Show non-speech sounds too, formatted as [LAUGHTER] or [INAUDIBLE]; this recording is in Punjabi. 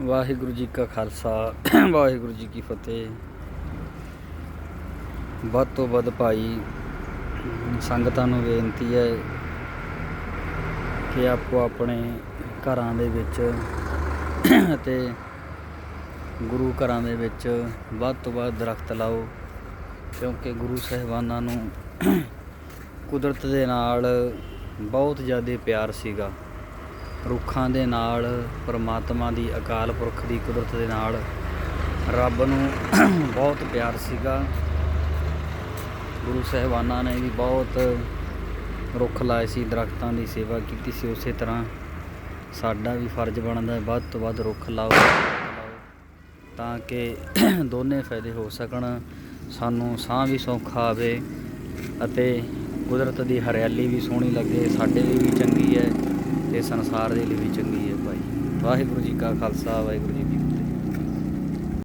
ਵਾਹਿਗੁਰੂ ਜੀ ਕਾ ਖਾਲਸਾ, [CLEARS THROAT] ਵਾਹਿਗੁਰੂ ਜੀ ਕੀ ਫਤਿਹ। ਵੱਧ ਤੋਂ ਵੱਧ ਭਾਈ, ਸੰਗਤਾਂ ਨੂੰ ਬੇਨਤੀ ਹੈ ਕਿ ਆਪੋ ਆਪਣੇ ਘਰਾਂ ਦੇ ਵਿੱਚ [CLEARS THROAT] ਅਤੇ ਗੁਰੂ ਘਰਾਂ ਦੇ ਵਿੱਚ ਵੱਧ ਤੋਂ ਵੱਧ ਦਰਖਤ ਲਾਓ, ਕਿਉਂਕਿ ਗੁਰੂ ਸਾਹਿਬਾਨਾਂ ਨੂੰ [CLEARS THROAT] ਕੁਦਰਤ ਦੇ ਨਾਲ ਬਹੁਤ ਜ਼ਿਆਦਾ ਪਿਆਰ ਸੀਗਾ। ਰੁੱਖਾਂ ਦੇ ਨਾਲ, ਪਰਮਾਤਮਾ ਦੀ ਅਕਾਲ ਪੁਰਖ ਦੀ ਕੁਦਰਤ ਦੇ ਨਾਲ ਰੱਬ ਨੂੰ [CLEARS THROAT] ਬਹੁਤ ਪਿਆਰ ਸੀਗਾ। ਗੁਰੂ ਸਾਹਿਬਾਨਾਂ ਨੇ ਵੀ ਬਹੁਤ ਰੁੱਖ ਲਾਏ ਸੀ, ਦਰਖਤਾਂ ਦੀ ਸੇਵਾ ਕੀਤੀ ਸੀ। ਉਸੇ ਤਰ੍ਹਾਂ ਸਾਡਾ ਵੀ ਫਰਜ਼ ਬਣਦਾ ਹੈ, ਵੱਧ ਤੋਂ ਵੱਧ ਰੁੱਖ ਲਾਓ ਤਾਂ ਕਿ [CLEARS THROAT] ਦੋਨੇ ਫਾਇਦੇ ਹੋ ਸਕਣ। ਸਾਨੂੰ ਸਾਹ ਵੀ ਸੌਖਾ ਆਵੇ ਅਤੇ ਕੁਦਰਤ ਦੀ ਹਰਿਆਲੀ ਵੀ ਸੋਹਣੀ ਲੱਗੇ, ਸਾਡੇ ਲਈ ਵੀ ਚੰਗੀ ਹੈ। ਤੇ ਸੰਸਾਰ ਦੇ ਲਈ ਵੀ ਚੰਗੀ ਹੈ ਭਾਈ। ਵਾਹਿਗੁਰੂ ਜੀ ਕਾ ਖਾਲਸਾ, ਵਾਹਿਗੁਰੂ ਜੀ ਕੀ